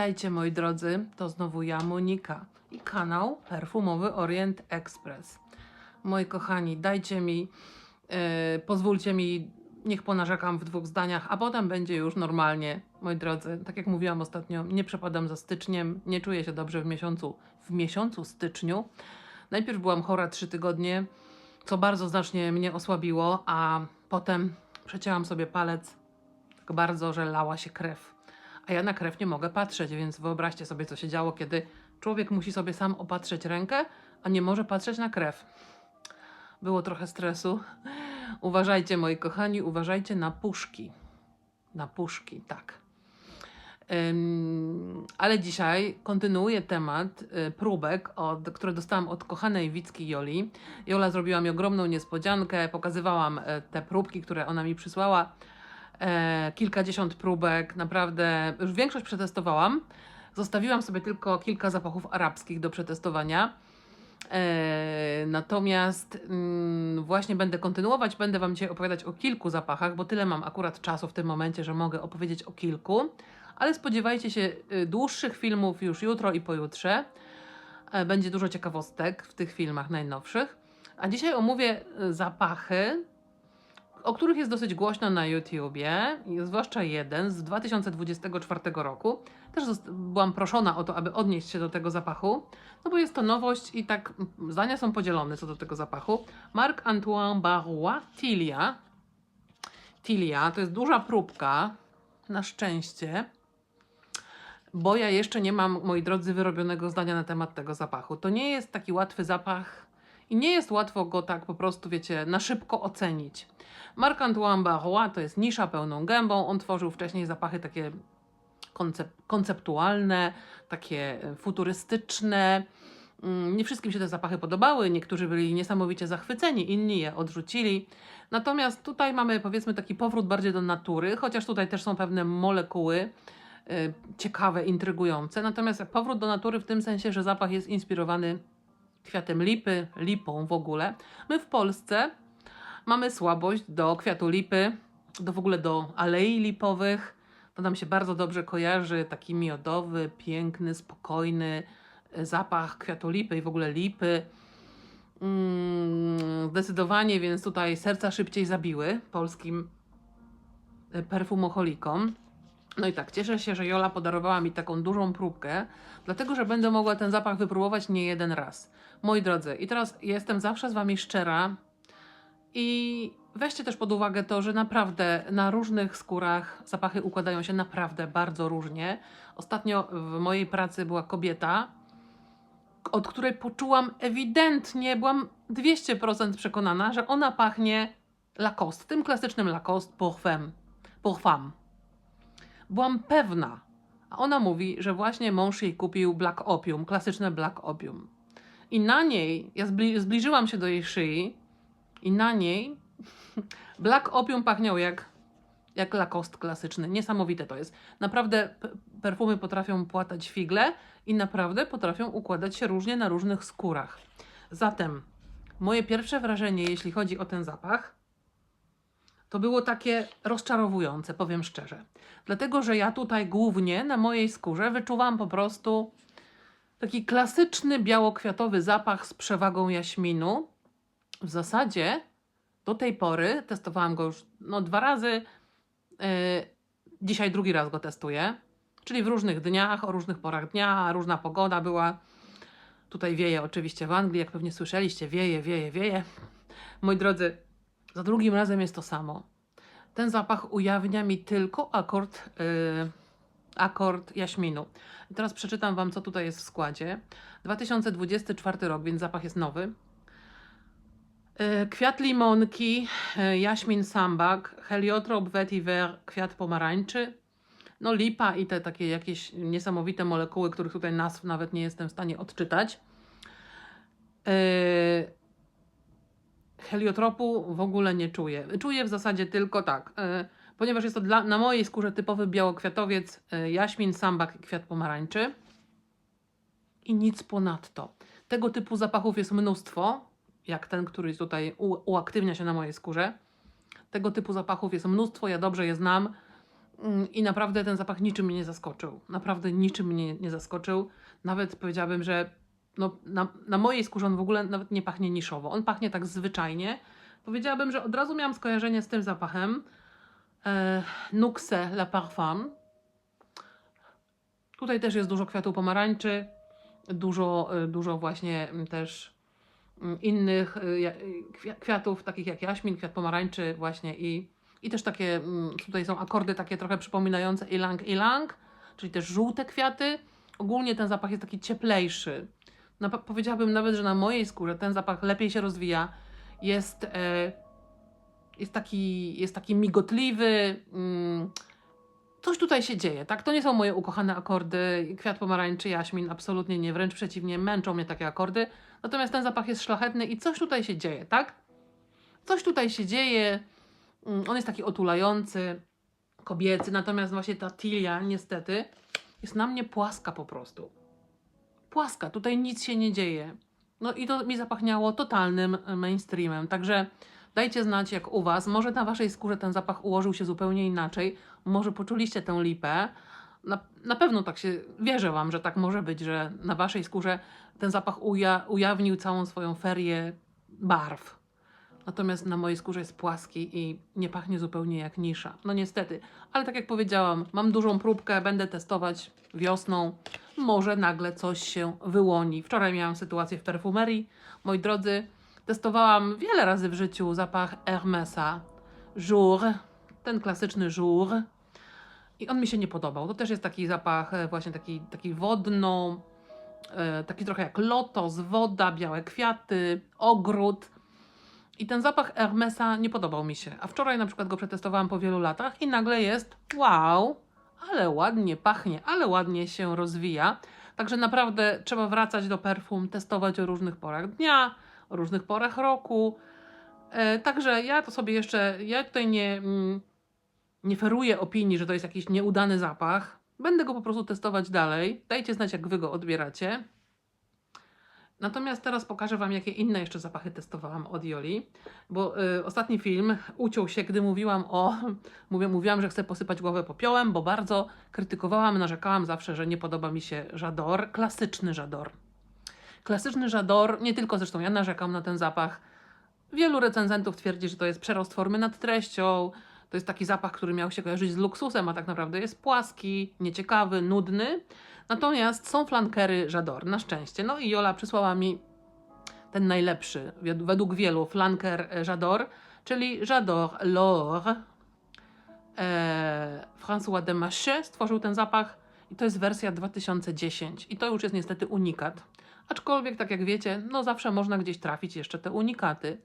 Witajcie moi drodzy, to znowu ja, Monika i kanał Perfumowy Orient Express. Moi kochani, dajcie mi, e, pozwólcie mi, niech ponarzekam w dwóch zdaniach, a potem będzie już normalnie, moi drodzy. Tak jak mówiłam ostatnio, nie przepadam za styczniem, nie czuję się dobrze w miesiącu, w miesiącu styczniu. Najpierw byłam chora trzy tygodnie, co bardzo znacznie mnie osłabiło, a potem przecięłam sobie palec tak bardzo, że lała się krew. A ja na krew nie mogę patrzeć, więc wyobraźcie sobie, co się działo, kiedy człowiek musi sobie sam opatrzeć rękę, a nie może patrzeć na krew. Było trochę stresu. Uważajcie, moi kochani, uważajcie na puszki. Na puszki, tak. Ale dzisiaj kontynuuję temat y, próbek, od, które dostałam od kochanej Wicki Joli. Jola zrobiła mi ogromną niespodziankę, pokazywałam y, te próbki, które ona mi przysłała. E, kilkadziesiąt próbek, naprawdę już większość przetestowałam. Zostawiłam sobie tylko kilka zapachów arabskich do przetestowania. E, natomiast mm, właśnie będę kontynuować, będę Wam dzisiaj opowiadać o kilku zapachach, bo tyle mam akurat czasu w tym momencie, że mogę opowiedzieć o kilku. Ale spodziewajcie się y, dłuższych filmów już jutro i pojutrze. E, Będzie dużo ciekawostek w tych filmach najnowszych. A dzisiaj omówię y, zapachy, o których jest dosyć głośno na YouTubie, zwłaszcza jeden z 2024 roku. Też byłam proszona o to, aby odnieść się do tego zapachu, no bo jest to nowość i tak zdania są podzielone co do tego zapachu. Marc Antoine Barrois Tilia. Tilia to jest duża próbka, na szczęście, bo ja jeszcze nie mam, moi drodzy, wyrobionego zdania na temat tego zapachu. To nie jest taki łatwy zapach i nie jest łatwo go tak po prostu, wiecie, na szybko ocenić. Marc Antoine Barrois to jest nisza pełną gębą. On tworzył wcześniej zapachy takie koncep konceptualne, takie e, futurystyczne. Mm, Nie wszystkim się te zapachy podobały, niektórzy byli niesamowicie zachwyceni, inni je odrzucili. Natomiast tutaj mamy powiedzmy taki powrót bardziej do natury, chociaż tutaj też są pewne molekuły y, ciekawe, intrygujące. Natomiast powrót do natury w tym sensie, że zapach jest inspirowany kwiatem lipy, lipą w ogóle. My w Polsce mamy słabość do kwiatu lipy, do w ogóle do alei lipowych. To nam się bardzo dobrze kojarzy, taki miodowy, piękny, spokojny e, zapach kwiatu lipy i w ogóle lipy. Mm, zdecydowanie, więc tutaj serca szybciej zabiły polskim e, perfumoholikom. No i tak, cieszę się, że Jola podarowała mi taką dużą próbkę, dlatego że będę mogła ten zapach wypróbować nie jeden raz. Moi drodzy, i teraz jestem zawsze z Wami szczera i weźcie też pod uwagę to, że naprawdę na różnych skórach zapachy układają się naprawdę bardzo różnie. Ostatnio w mojej pracy była kobieta, od której poczułam ewidentnie, byłam 200% przekonana, że ona pachnie Lacoste, tym klasycznym Lacoste pour femme. Byłam pewna. A ona mówi, że właśnie mąż jej kupił Black Opium, klasyczne Black Opium. I na niej, ja zbli zbliżyłam się do jej szyi, i na niej Black Opium pachniał jak, jak Lacoste klasyczny. Niesamowite to jest. Naprawdę perfumy potrafią płatać figle i naprawdę potrafią układać się różnie na różnych skórach. Zatem moje pierwsze wrażenie, jeśli chodzi o ten zapach, to było takie rozczarowujące, powiem szczerze. Dlatego, że ja tutaj głównie na mojej skórze wyczuwam po prostu taki klasyczny białokwiatowy zapach z przewagą jaśminu. W zasadzie do tej pory testowałam go już no, dwa razy. Yy, dzisiaj drugi raz go testuję. Czyli w różnych dniach, o różnych porach dnia, różna pogoda była. Tutaj wieje oczywiście w Anglii, jak pewnie słyszeliście, wieje, wieje, wieje. Moi drodzy, za drugim razem jest to samo. Ten zapach ujawnia mi tylko akord, yy, akord jaśminu. I teraz przeczytam Wam, co tutaj jest w składzie. 2024 rok, więc zapach jest nowy. Yy, Kwiat limonki, yy, jaśmin sambak, heliotrop vetiver, kwiat pomarańczy, no lipa i te takie jakieś niesamowite molekuły, których tutaj nazw nawet nie jestem w stanie odczytać. Yy, heliotropu w ogóle nie czuję. Czuję w zasadzie tylko tak, e, ponieważ jest to dla, na mojej skórze typowy białokwiatowiec, e, jaśmin, sambak i kwiat pomarańczy. I nic ponadto. Tego typu zapachów jest mnóstwo, jak ten, który tutaj uaktywnia się na mojej skórze. Tego typu zapachów jest mnóstwo, ja dobrze je znam. Mm, I naprawdę ten zapach niczym mnie nie zaskoczył. Naprawdę niczym mnie nie zaskoczył. Nawet powiedziałabym, że no, na, na mojej skórze on w ogóle nawet nie pachnie niszowo. On pachnie tak zwyczajnie. Powiedziałabym, że od razu miałam skojarzenie z tym zapachem. E, Nuxe La Parfum. Tutaj też jest dużo kwiatu pomarańczy, dużo, y, dużo właśnie mm, też mm, innych kwia- kwiatów, takich jak jaśmin, kwiat pomarańczy właśnie i, i też takie, mm, tutaj są akordy takie trochę przypominające ilang ilang, czyli też żółte kwiaty. Ogólnie ten zapach jest taki cieplejszy. Na, powiedziałabym nawet, że na mojej skórze ten zapach lepiej się rozwija. Jest, e, jest, taki, jest taki migotliwy. Mm, coś tutaj się dzieje, tak? To nie są moje ukochane akordy, kwiat pomarańczy, jaśmin, absolutnie nie, wręcz przeciwnie, męczą mnie takie akordy. Natomiast ten zapach jest szlachetny i coś tutaj się dzieje, tak? Coś tutaj się dzieje, mm, on jest taki otulający, kobiecy, natomiast właśnie ta tilia niestety jest na mnie płaska po prostu. Płaska, tutaj nic się nie dzieje. No i to mi zapachniało totalnym e, mainstreamem, także dajcie znać jak u Was. Może na Waszej skórze ten zapach ułożył się zupełnie inaczej, może poczuliście tę lipę. Na, na pewno tak się, wierzę Wam, że tak może być, że na Waszej skórze ten zapach uja, ujawnił całą swoją ferię barw. Natomiast na mojej skórze jest płaski i nie pachnie zupełnie jak nisza. No niestety, ale tak jak powiedziałam, mam dużą próbkę, będę testować wiosną. Może nagle coś się wyłoni. Wczoraj miałam sytuację w perfumerii. Moi drodzy, testowałam wiele razy w życiu zapach Hermesa. Jour, ten klasyczny Jour. I on mi się nie podobał. To też jest taki zapach e, właśnie taki, taki wodno, e, taki trochę jak lotos, woda, białe kwiaty, ogród. I ten zapach Hermesa nie podobał mi się. A wczoraj na przykład go przetestowałam po wielu latach i nagle jest wow, ale ładnie pachnie, ale ładnie się rozwija. Także naprawdę trzeba wracać do perfum, testować o różnych porach dnia, o różnych porach roku. E, także ja to sobie jeszcze, ja tutaj nie, mm, nie feruję opinii, że to jest jakiś nieudany zapach. Będę go po prostu testować dalej. Dajcie znać, jak wy go odbieracie. Natomiast teraz pokażę Wam, jakie inne jeszcze zapachy testowałam od Joli, bo y, ostatni film uciął się, gdy mówiłam o, mówię, mówiłam, że chcę posypać głowę popiołem, bo bardzo krytykowałam, narzekałam zawsze, że nie podoba mi się żador, klasyczny żador. Klasyczny żador, nie tylko zresztą ja narzekam na ten zapach. Wielu recenzentów twierdzi, że to jest przerost formy nad treścią, to jest taki zapach, który miał się kojarzyć z luksusem, a tak naprawdę jest płaski, nieciekawy, nudny. Natomiast są flankery Żador, na szczęście. No i Jola przysłała mi ten najlepszy, według wielu, flanker e, Żador, czyli Żador L'Or. E, François de Maché stworzył ten zapach i to jest wersja 2010 i to już jest niestety unikat. Aczkolwiek, tak jak wiecie, no zawsze można gdzieś trafić jeszcze te unikaty.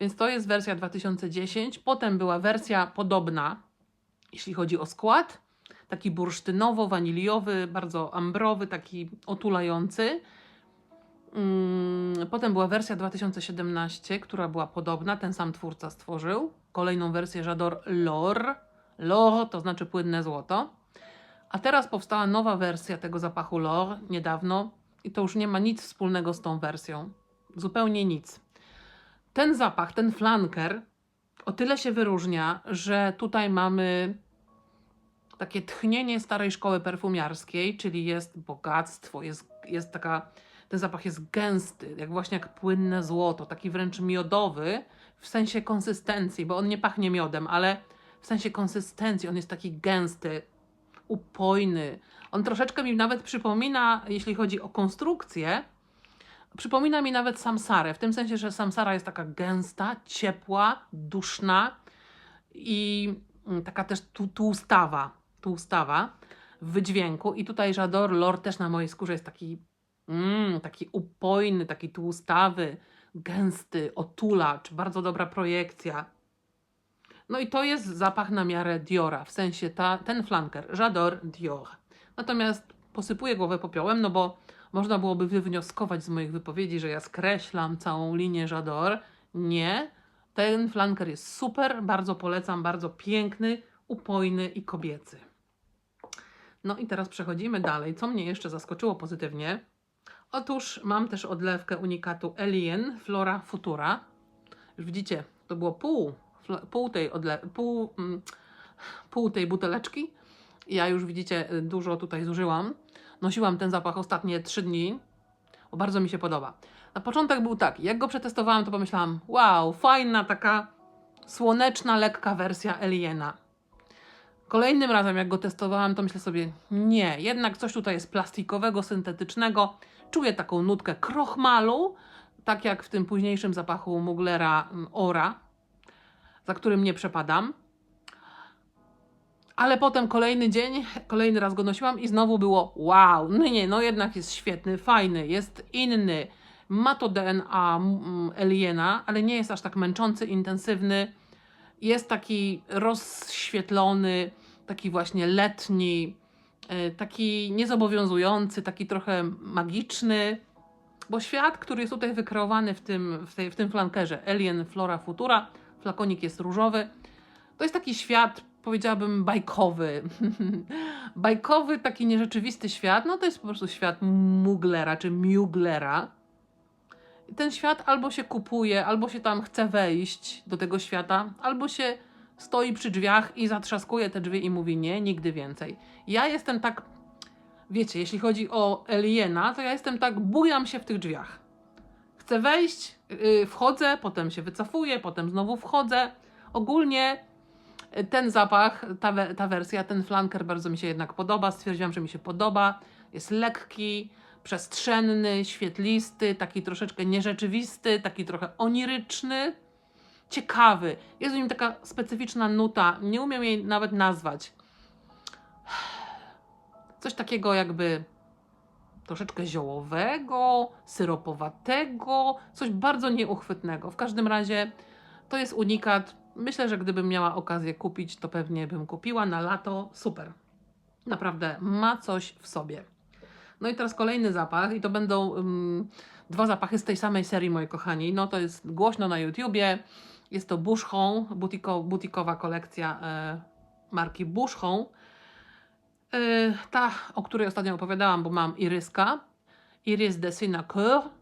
Więc to jest wersja 2010. Potem była wersja podobna, jeśli chodzi o skład taki bursztynowo-waniliowy, bardzo ambrowy, taki otulający. Mm, Potem była wersja 2017, która była podobna, ten sam twórca stworzył. Kolejną wersję Żador Lor. Lor to znaczy płynne złoto. A teraz powstała nowa wersja tego zapachu Lor niedawno i to już nie ma nic wspólnego z tą wersją. Zupełnie nic. Ten zapach, ten flanker o tyle się wyróżnia, że tutaj mamy takie tchnienie starej szkoły perfumiarskiej, czyli jest bogactwo, jest, jest taka, ten zapach jest gęsty, jak właśnie jak płynne złoto, taki wręcz miodowy w sensie konsystencji, bo on nie pachnie miodem, ale w sensie konsystencji on jest taki gęsty, upojny. On troszeczkę mi nawet przypomina, jeśli chodzi o konstrukcję, przypomina mi nawet samsarę, w tym sensie, że samsara jest taka gęsta, ciepła, duszna i mm, taka też tłustawa, tłustawa w wydźwięku. I tutaj Żador Lord też na mojej skórze jest taki, mm, taki upojny, taki tłustawy, gęsty, otulacz, bardzo dobra projekcja. No i to jest zapach na miarę Diora, w sensie ta, ten flanker, Żador Dior. Natomiast posypuję głowę popiołem, no bo można byłoby wywnioskować z moich wypowiedzi, że ja skreślam całą linię Żador. Nie. Ten flanker jest super, bardzo polecam, bardzo piękny, upojny i kobiecy. No i teraz przechodzimy dalej. Co mnie jeszcze zaskoczyło pozytywnie? Otóż mam też odlewkę unikatu Alien Flora Futura. Już widzicie, to było pół, pół tej, odle- pół, mm, pół tej buteleczki. Ja już widzicie, dużo tutaj zużyłam. Nosiłam ten zapach ostatnie 3 dni, bo bardzo mi się podoba. Na początek był tak, jak go przetestowałam, to pomyślałam, wow, fajna taka słoneczna, lekka wersja Eliena. Kolejnym razem, jak go testowałam, to myślę sobie, nie, jednak coś tutaj jest plastikowego, syntetycznego. Czuję taką nutkę krochmalu, tak jak w tym późniejszym zapachu Muglera mm, Ora, za którym nie przepadam. Ale potem kolejny dzień, kolejny raz go nosiłam i znowu było wow, no nie, no jednak jest świetny, fajny, jest inny. Ma to DNA mm, Eliena, ale nie jest aż tak męczący, intensywny. Jest taki rozświetlony, taki właśnie letni, e, taki niezobowiązujący, taki trochę magiczny. Bo świat, który jest tutaj wykreowany w tym, w tej, w tym flankerze, Alien Flora Futura, flakonik jest różowy, to jest taki świat, powiedziałabym, bajkowy. bajkowy, taki nierzeczywisty świat, no to jest po prostu świat Muglera czy Muglera. Ten świat albo się kupuje, albo się tam chce wejść do tego świata, albo się stoi przy drzwiach i zatrzaskuje te drzwi i mówi nie, nigdy więcej. Ja jestem tak, wiecie, jeśli chodzi o Eliena, to ja jestem tak, bujam się w tych drzwiach. Chcę wejść, yy, wchodzę, potem się wycofuję, potem znowu wchodzę. Ogólnie ten zapach, ta, ta wersja, ten flanker bardzo mi się jednak podoba. Stwierdziłam, że mi się podoba. Jest lekki, przestrzenny, świetlisty, taki troszeczkę nierzeczywisty, taki trochę oniryczny, ciekawy. Jest w nim taka specyficzna nuta, nie umiem jej nawet nazwać. Coś takiego jakby troszeczkę ziołowego, syropowatego, coś bardzo nieuchwytnego. W każdym razie to jest unikat. Myślę, że gdybym miała okazję kupić, to pewnie bym kupiła na lato. Super. Naprawdę ma coś w sobie. No i teraz kolejny zapach, i to będą um, dwa zapachy z tej samej serii, moi kochani. No to jest głośno na YouTubie. Jest to Boucheron, butiko, butikowa kolekcja e, marki Boucheron. E, ta, o której ostatnio opowiadałam, bo mam iryska. Iris de Sinacour.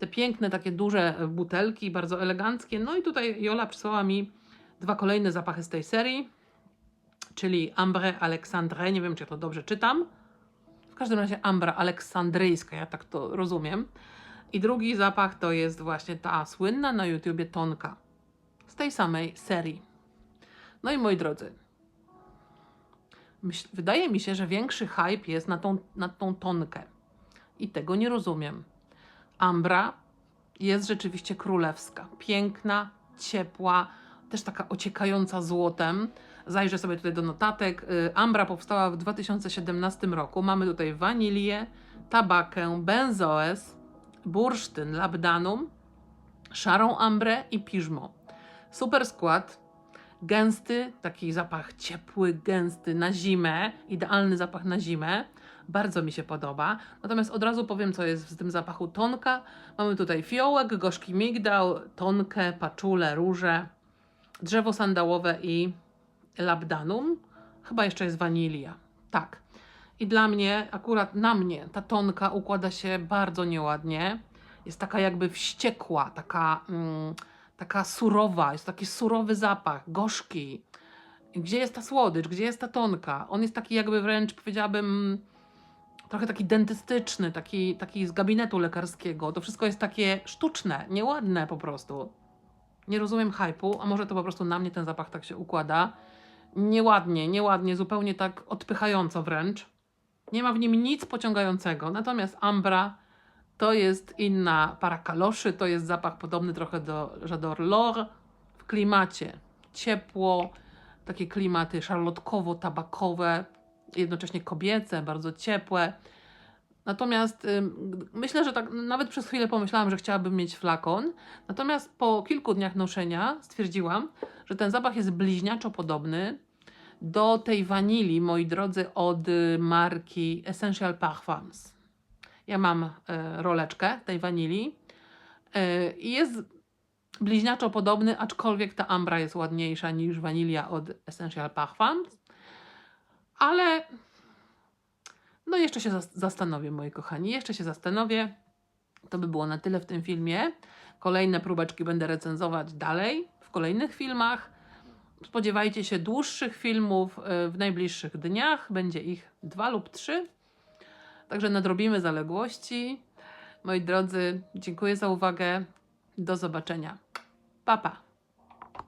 Te piękne, takie duże butelki, bardzo eleganckie. No i tutaj Jola przysłała mi dwa kolejne zapachy z tej serii, czyli Ambre Alexandre, nie wiem czy ja to dobrze czytam. W każdym razie Ambra Aleksandryjska, ja tak to rozumiem. I drugi zapach to jest właśnie ta słynna na YouTubie tonka z tej samej serii. No i moi drodzy, wydaje mi się, że większy hype jest na tą, na tą tonkę. I tego nie rozumiem. Ambra jest rzeczywiście królewska. Piękna, ciepła, też taka ociekająca złotem. Zajrzę sobie tutaj do notatek. Y, Ambra powstała w 2017 roku. Mamy tutaj wanilię, tabakę, benzoes, bursztyn, labdanum, szarą ambrę i piżmo. Super skład, gęsty, taki zapach ciepły, gęsty na zimę, idealny zapach na zimę. Bardzo mi się podoba. Natomiast od razu powiem, co jest w tym zapachu tonka. Mamy tutaj fiołek, gorzki migdał, tonkę, paczulę, róże, drzewo sandałowe i labdanum. Chyba jeszcze jest wanilia. Tak. I dla mnie, akurat na mnie, ta tonka układa się bardzo nieładnie. Jest taka jakby wściekła, taka, mm, taka surowa, jest taki surowy zapach, gorzki. Gdzie jest ta słodycz, gdzie jest ta tonka? On jest taki jakby wręcz, powiedziałabym, trochę taki dentystyczny, taki, taki z gabinetu lekarskiego. To wszystko jest takie sztuczne, nieładne po prostu. Nie rozumiem hypu, a może to po prostu na mnie ten zapach tak się układa. Nieładnie, nieładnie, zupełnie tak odpychająco wręcz. Nie ma w nim nic pociągającego. Natomiast Ambra to jest inna para kaloszy, to jest zapach podobny trochę do J'adore L'Or w klimacie. Ciepło, takie klimaty szarlotkowo-tabakowe, jednocześnie kobiece, bardzo ciepłe. Natomiast myślę, że tak nawet przez chwilę pomyślałam, że chciałabym mieć flakon. Natomiast po kilku dniach noszenia stwierdziłam, że ten zapach jest bliźniaczo podobny do tej wanilii, moi drodzy, od y, marki Essential Parfums. Ja mam y, roleczkę tej wanilii y, i jest bliźniaczo podobny, aczkolwiek ta ambra jest ładniejsza niż wanilia od Essential Parfums. Ale no jeszcze się zastanowię, moi kochani, jeszcze się zastanowię. To by było na tyle w tym filmie. Kolejne próbeczki będę recenzować dalej w kolejnych filmach. spodziewajcie się dłuższych filmów y, w najbliższych dniach. Będzie ich dwa lub trzy. Także nadrobimy zaległości. Moi drodzy, dziękuję za uwagę. Do zobaczenia. Pa, pa.